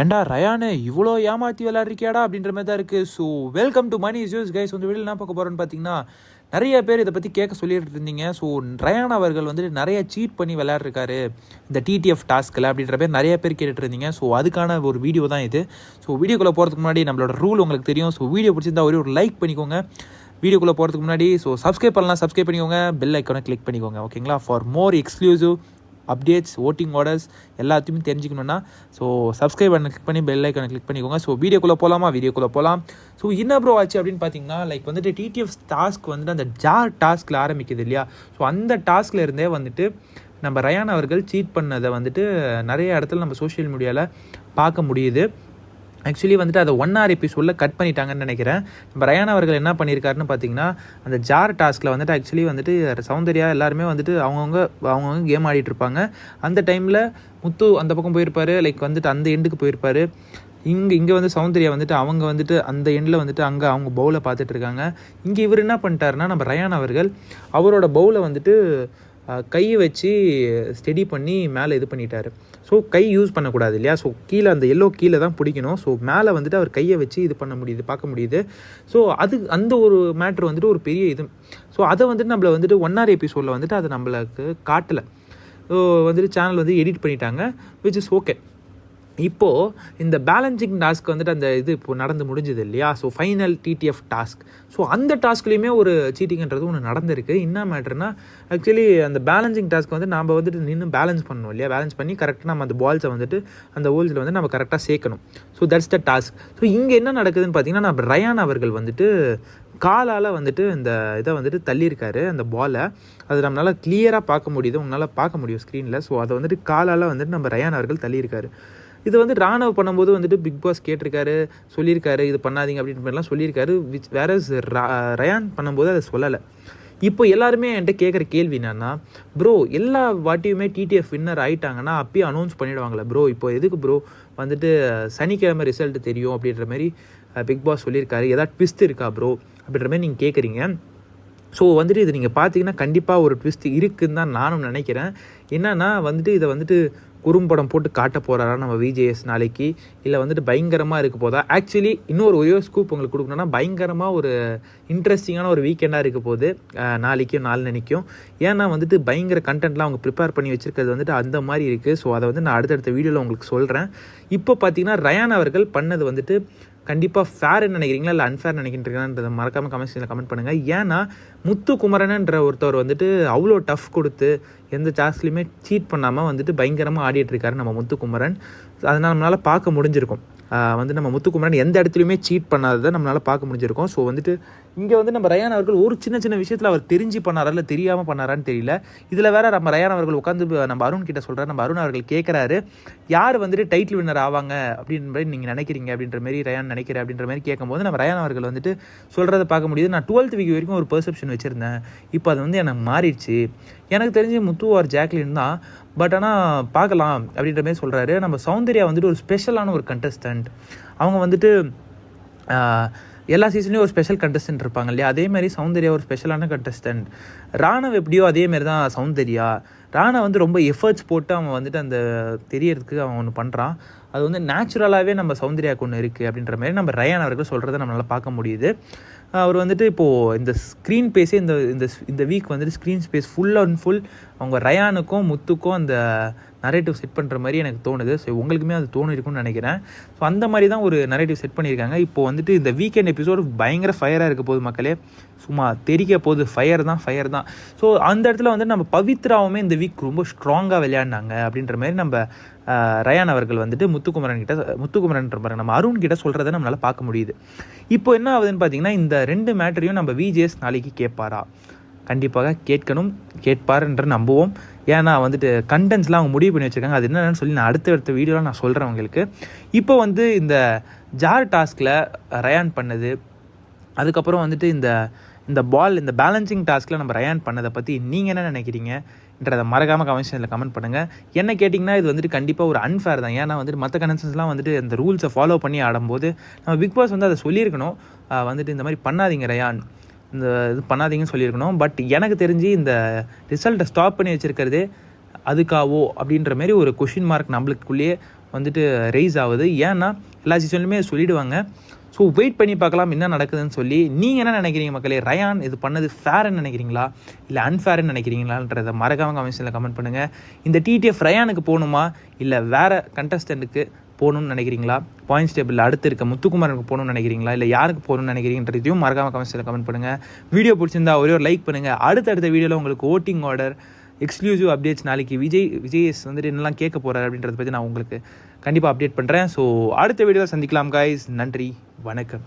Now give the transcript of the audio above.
ஏன்டா ரயானு இவ்வளோ ஏமாற்றி விளாட்றிக்கியாடா அப்படின்ற மாதிரி தான் இருக்குது so welcome to money issues guys வந்து வெளியில் என்ன பார்க்க போகிறோன்னு பார்த்தீங்கன்னா நிறைய பேர் இதை பற்றி கேட்க சொல்லிட்டு இருந்தீங்க. ஸோ ரயான் அவர்கள் வந்துட்டு நிறைய சீட் பண்ணி விளையாடுறாரு இந்த டிடிஎஃப் டாஸ்கில் அப்படின்ற பேர் நிறைய பேர் கேட்டுட்டு இருந்தீங்க. ஸோ அதுக்கான ஒரு வீடியோ தான் இது. ஸோ வீடியோக்குள்ளே போகிறதுக்கு முன்னாடி நம்மளோட ரூல் உங்களுக்கு தெரியும். ஸோ வீடியோ பிடிச்சிருந்தா ஒரே ஒரு லைக் பண்ணிக்கோங்க. வீடியோக்குள்ளே போகிறதுக்கு முன்னாடி ஸோ சப்ஸ்கிரைப் பண்ணலாம் சப்ஸ்கிரைப் பண்ணிக்கோங்க. பெல் ஐக்கானை கிளிக் பண்ணிக்கோங்க ஓகேங்களா for more exclusive updates voting orders எல்லாத்தையுமே தெரிஞ்சுக்கணுன்னா ஸோ சப்ஸ்கிரைப் பண்ண கிளிக் பண்ணி பெல் ஐக்கனை கிளிக் பண்ணிக்கோங்க. ஸோ வீடியோக்குள்ளே போகலாமா வீடியோக்குள்ளே போகலாம் ஸோ என்ன ப்ரோ ஆச்சு அப்படின்னு பார்த்தீங்கன்னா லைக் வந்துட்டு டிடிஎஃப் டாஸ்க் வந்துட்டு அந்த ஜார் டாஸ்கில் ஆரம்பிக்குது இல்லையா? ஸோ அந்த டாஸ்கில் இருந்தே வந்துட்டு நம்ம ரயான் அவர்கள் சீட் பண்ணதை வந்துட்டு நிறைய இடத்துல நம்ம சோஷியல் மீடியாவில் பார்க்க முடியுது. ஆக்சுவலி வந்துட்டு அதை ஒன் ஆர் எபிசோடில் கட் பண்ணிட்டாங்கன்னு நினைக்கிறேன். நம்ம ரயான் அவர்கள் என்ன பண்ணியிருக்காருன்னு பார்த்தீங்கன்னா அந்த ஜார் டாஸ்கில் வந்துட்டு ஆக்சுவலி வந்துட்டு சௌந்தர்யா எல்லாருமே வந்துட்டு அவங்கவுங்க அவங்கவுங்க கேம் ஆடிட்டு இருப்பாங்க. அந்த டைமில் முத்து அந்த பக்கம் போயிருப்பார் லைக் வந்துட்டு அந்த எண்டுக்கு போயிருப்பாரு. இங்கே இங்கே வந்து சௌந்தர்யா வந்துட்டு அவங்க வந்துட்டு அந்த எண்டில் வந்துட்டு அங்கே அவங்க பவுலை பார்த்துட்டு இருக்காங்க. இங்கே இவர் என்ன பண்ணிட்டாருன்னா நம்ம ரயான் அவர்கள் அவரோட பவுலை வந்துட்டு கையை வச்சு ஸ்டெடி பண்ணி மேலே இது பண்ணிட்டார். ஸோ கை யூஸ் பண்ணக்கூடாது இல்லையா? ஸோ கீழே அந்த எல்லோ கீழே தான் பிடிக்கணும். ஸோ மேலே வந்துட்டு அவர் கையை வச்சு இது பண்ண முடியுது பார்க்க முடியுது. ஸோ அது அந்த ஒரு மேட்ரு வந்துட்டு ஒரு பெரிய இது. ஸோ அதை வந்துட்டு நம்மளை வந்துட்டு ஒன் ஆர் எபிசோடில் வந்துட்டு அதை நம்மளுக்கு காட்டலை. ஸோ வந்துட்டு சேனல் வந்து எடிட் பண்ணிட்டாங்க விச் இஸ் ஓகே இப்போது இந்த பேலன்சிங் டாஸ்க் வந்துட்டு அந்த இது இப்போ நடந்து முடிஞ்சது இல்லையா? So final TTF task so அந்த டாஸ்க்லேயுமே ஒரு சீட்டிங்ன்றது ஒன்று நடந்திருக்கு. என்ன மேட்ருனா ஆக்சுவலி அந்த பேலன்சிங் டாஸ்க் வந்து நாம் வந்துட்டு நின்று பேலன்ஸ் பண்ணணும் இல்லையா? பேலன்ஸ் பண்ணி கரெக்டாக நம்ம அந்த பால்ஸை வந்துட்டு அந்த ஹோல்ஸில் வந்து நம்ம கரெக்டாக சேர்க்கணும். So that's the task so இங்கே என்ன நடக்குதுன்னு பார்த்தீங்கன்னா நம்ம ரயான் அவர்கள் வந்துட்டு காலால் வந்துட்டு இந்த இதை வந்துட்டு தள்ளியிருக்காரு அந்த பாலை அது நம்மளால் கிளியராக பார்க்க முடியுது. உங்களால் பார்க்க முடியும் ஸ்க்ரீனில் ஸோ அதை வந்துட்டு காலால் வந்துட்டு நம்ம ரயான் அவர்கள் தள்ளியிருக்காரு. இது வந்து ராணுவ பண்ணும்போது வந்துட்டு பிக் பாஸ் கேட்டிருக்காரு சொல்லியிருக்காரு இது பண்ணாதீங்க அப்படின்ற மாதிரிலாம் சொல்லியிருக்காரு. விச் வேற ரயான் பண்ணும்போது அதை சொல்லலை. இப்போ எல்லாருமே என்கிட்ட கேட்குற கேள்வி என்னன்னா ப்ரோ எல்லா வாட்டியுமே டிடிஎஃப் வின்னர் ஆயிட்டாங்கன்னா அப்பயே அனௌன்ஸ் பண்ணிடுவாங்களே ப்ரோ இப்போ எதுக்கு ப்ரோ வந்துட்டு சனிக்கிழமை ரிசல்ட் தெரியும் அப்படின்ற மாதிரி பிக் பாஸ் சொல்லியிருக்காரு. ஏதாவது ட்விஸ்ட் இருக்கா ப்ரோ அப்படின்ற மாதிரி நீங்கள் கேட்குறீங்க. ஸோ வந்துட்டு இது நீங்கள் பார்த்தீங்கன்னா கண்டிப்பாக ஒரு ட்விஸ்ட் இருக்குன்னு தான் நானும் நினைக்கிறேன். என்னன்னா வந்துட்டு இதை வந்துட்டு குறும்படம் போட்டு காட்ட போகிறாரா நம்ம விஜேஎஸ் நாளைக்கு? இல்லை வந்துட்டு பயங்கரமாக இருக்க போதா? ஆக்சுவலி இன்னொரு ஒரே ஸ்கூப் உங்களுக்கு கொடுக்கணும்னா பயங்கரமாக ஒரு இன்ட்ரெஸ்டிங்கான ஒரு வீக்கெண்டாக இருக்க போகுது. நாளைக்கும் நாள் நினைக்கும் ஏன்னா வந்துட்டு பயங்கர கண்டென்ட்லாம் அவங்க ப்ரிப்பேர் பண்ணி வச்சுருக்கிறது வந்துட்டு அந்த மாதிரி இருக்குது ஸோ அதை வந்து நான் அடுத்தடுத்த வீடியோவில் உங்களுக்கு சொல்கிறேன் இப்போ பார்த்தீங்கன்னா ரயான் அவர்கள் பண்ணது வந்துட்டு கண்டிப்பாக ஃபேர்னு நினைக்கிறீங்களா? இல்லை அன்ஃபேர் நினைக்கிறீங்களான்றதை மறக்காமல் கமெண்ட்ஸில் கமெண்ட் பண்ணுங்கள் ஏன்னா முத்துக்குமரனுன்ற ஒருத்தர் ஒருத்தவர் வந்துட்டு அவ்வளோ டஃப் கொடுத்து எந்த டாஸ்க்லையுமே சீட் பண்ணாமல் வந்துட்டு பயங்கரமாக ஆடிட்டுருக்காரு நம்ம முத்துக்குமரன். அதனால் நம்மளால் பார்க்க முடிஞ்சிருக்கும். வந்து நம்ம முத்துக்குமரன் எந்த இடத்துலையுமே சீட் பண்ணாததை நம்மளால் பார்க்க முடிஞ்சிருக்கும். ஸோ வந்துட்டு இங்கே வந்து நம்ம ரயான் அவர்கள் ஒரு சின்ன சின்ன விஷயத்தில் அவர் தெரிஞ்சு பண்ணாரா இல்லை தெரியாமல் பண்ணாரான்னு தெரியல. இதில் வேற நம்ம ரயான் அவர்கள் உட்காந்து நம்ம அருண் கிட்ட சொல்கிறார் நம்ம அருண் அவர்கள் கேட்குறாரு யார் வந்துட்டு டைட்டில் வின்னர் ஆவாங்க? அப்படின்ற மாதிரி நீங்கள் நினைக்கிறீங்க அப்படின்ற மாதிரி ரயான் நினைக்கிறேன் அப்படின்ற மாதிரி கேட்கும்போது நம்ம ரயான் அவர்கள் வந்துட்டு சொல்கிறத பார்க்க முடியுது. நான் டுவெல்த் வீக் வரைக்கும் ஒரு பெர்செப்ஷன் வச்சுருந்தேன். இப்போ அது வந்து எனக்கு மாறிடுச்சு. எனக்கு தெரிஞ்சு முத்து ஆர் ஜாக்லின் தான். பட் ஆனால் பார்க்கலாம் அப்படின்ற மாதிரி சொல்கிறாரு நம்ம சௌந்தர்யா வந்துட்டு ஒரு ஸ்பெஷலான ஒரு கண்டஸ்டன்ட் அவங்க வந்துட்டு எல்லா சீசன்லேயும் ஒரு ஸ்பெஷல் கண்டஸ்டன்ட் இருப்பாங்க இல்லையா? அதே மாதிரி சௌந்தர்யா ஒரு ஸ்பெஷலான கண்டஸ்டன்ட் ராணவ் எப்படியோ அதே மாதிரி தான் சௌந்தர்யா. ராணா வந்து ரொம்ப எஃபர்ட்ஸ் போட்டு அவன் வந்துட்டு அந்த தெரியறதுக்கு அவன் ஒன்று பண்ணுறான் அது வந்து நேச்சுரலாகவே நம்ம சௌந்தர்யாவுக்கு ஒன்று இருக்குது அப்படின்ற மாதிரி நம்ம ரயான் அவர்கள் சொல்கிறத நம்மளால் பார்க்க முடியுது. அவர் வந்துட்டு இப்போது இந்த ஸ்க்ரீன் பேஸே இந்த இந்த இந்த வீக் வந்துட்டு screen space full and full அவங்க ரயானுக்கும் முத்துக்கும் அந்த நரேட்டிவ் செட் பண்ணுற மாதிரி எனக்கு தோணுது. ஸோ உங்களுக்குமே அது தோணிருக்கும்னு நினைக்கிறேன். ஸோ அந்த மாதிரி தான் ஒரு நரேட்டிவ் செட் பண்ணியிருக்காங்க. இப்போ வந்துட்டு இந்த வீக்கெண்ட் எபிசோடு பயங்கர ஃபயராக இருக்க போது மக்களே. சும்மா தெரிக்க போகுது. ஃபயர் தான் ஃபயர் தான். ஸோ அந்த இடத்துல வந்து நம்ம பவித்ராவுமே இந்த வீக் ரொம்ப ஸ்ட்ராங்காக விளையாடினாங்க அப்படின்ற மாதிரி நம்ம ரயான் அவர்கள் வந்துட்டு முத்துக்குமரன் கிட்ட முத்துக்குமரன்ற பாருங்க நம்ம அருண் கிட்ட சொல்கிறத நம்மளால் பார்க்க முடியுது. இப்போ என்ன ஆகுதுன்னு பார்த்தீங்கன்னா இந்த ரெண்டு மேட்டரையும் நம்ம விஜேஎஸ் நாளைக்கு கேட்பாரா? கண்டிப்பாக கேட்கணும் கேட்பார் என்று நம்புவோம். ஏன்னா வந்துட்டு கண்டென்ட்ஸ்லாம் அவங்க முடிவு பண்ணி வச்சுருக்காங்க. அது என்னென்னு சொல்லி நான் அடுத்த அடுத்த வீடியோவில் நான் சொல்கிறேன் உங்களுக்கு. இப்போ வந்து இந்த ஜார் டாஸ்கில் ரயான் பண்ணது. அதுக்கப்புறம் வந்துட்டு இந்த இந்த பால் இந்த பேலன்சிங் டாஸ்கில் நம்ம ரயான் பண்ணதை பற்றி நீங்கள் என்ன நினைக்கிறீங்க என்றதை மறக்காமல் கமெண்ட்ஸில் கமெண்ட் பண்ணுங்கள் என்ன கேட்டிங்கன்னா இது வந்துட்டு கண்டிப்பாக ஒரு அன்ஃபேர் தான். ஏன்னா வந்துட்டு மற்ற கனெக்ஷன்ஸ்லாம் வந்துட்டு இந்த ரூல்ஸை ஃபாலோ பண்ணி ஆடும்போது நம்ம பிக் பாஸ் வந்து அதை சொல்லியிருக்கணும். வந்துட்டு இந்த மாதிரி பண்ணாதீங்க ரயான் இந்த இது பண்ணாதீங்கன்னு சொல்லியிருக்கணும். பட் எனக்கு தெரிஞ்சு இந்த ரிசல்ட்டை ஸ்டாப் பண்ணி வச்சிருக்கிறதே அதுக்காவோ அப்படின்ற மாதிரி ஒரு கொஷின் மார்க் நம்மளுக்குள்ளேயே வந்துட்டு ரைஸ் ஆகுது. ஏன்னா எல்லா சீசன்லையுமே சொல்லிடுவாங்க. ஸோ வெயிட் பண்ணி பார்க்கலாம் என்ன நடக்குதுன்னு சொல்லி. நீங்கள் என்ன நினைக்கிறீங்க மக்களே? ரயான் இது பண்ணது ஃபேர்னு நினைக்கிறீங்களா? இல்லை அன்ஃபேர்னு நினைக்கிறீங்களான்றத மறக்காம கமெண்ட்ஸில் கமெண்ட் பண்ணுங்கள் இந்த டிடிஎஃப் ரயானுக்கு போகணுமா? இல்லை வேறு கண்டஸ்டண்ட்டுக்கு போகணும்னு நினைக்கிறீங்களா? பாயிண்ட்ஸ் டேபிள் அடுத்து இருக்க முத்துக்குமாருக்கு போகணும்னு நினைக்கிறீங்களா? இல்லை யாருக்கு போகணும்னு நினைக்கிறீங்கன்றதையும் மறக்காம கமெண்ட்ஸில் கமெண்ட் பண்ணுங்கள் வீடியோ பிடிச்சிருந்தா ஒரே ஒரு லைக் பண்ணுங்கள் அடுத்தடுத்த வீடியோவில் உங்களுக்கு ஓட்டிங் ஆர்டர் எக்ஸ்க்ளூசிவ் அப்டேட்ஸ் நாளைக்கு விஜய் விஜய்ஸ் வந்துட்டு என்னெல்லாம் கேட்க போகிறார் அப்படின்றத பற்றி நான் உங்களுக்கு கண்டிப்பாக அப்டேட் பண்ணுறேன் ஸோ அடுத்த வீடியோவில் சந்திக்கலாம் காய்ஸ் நன்றி வணக்கம்.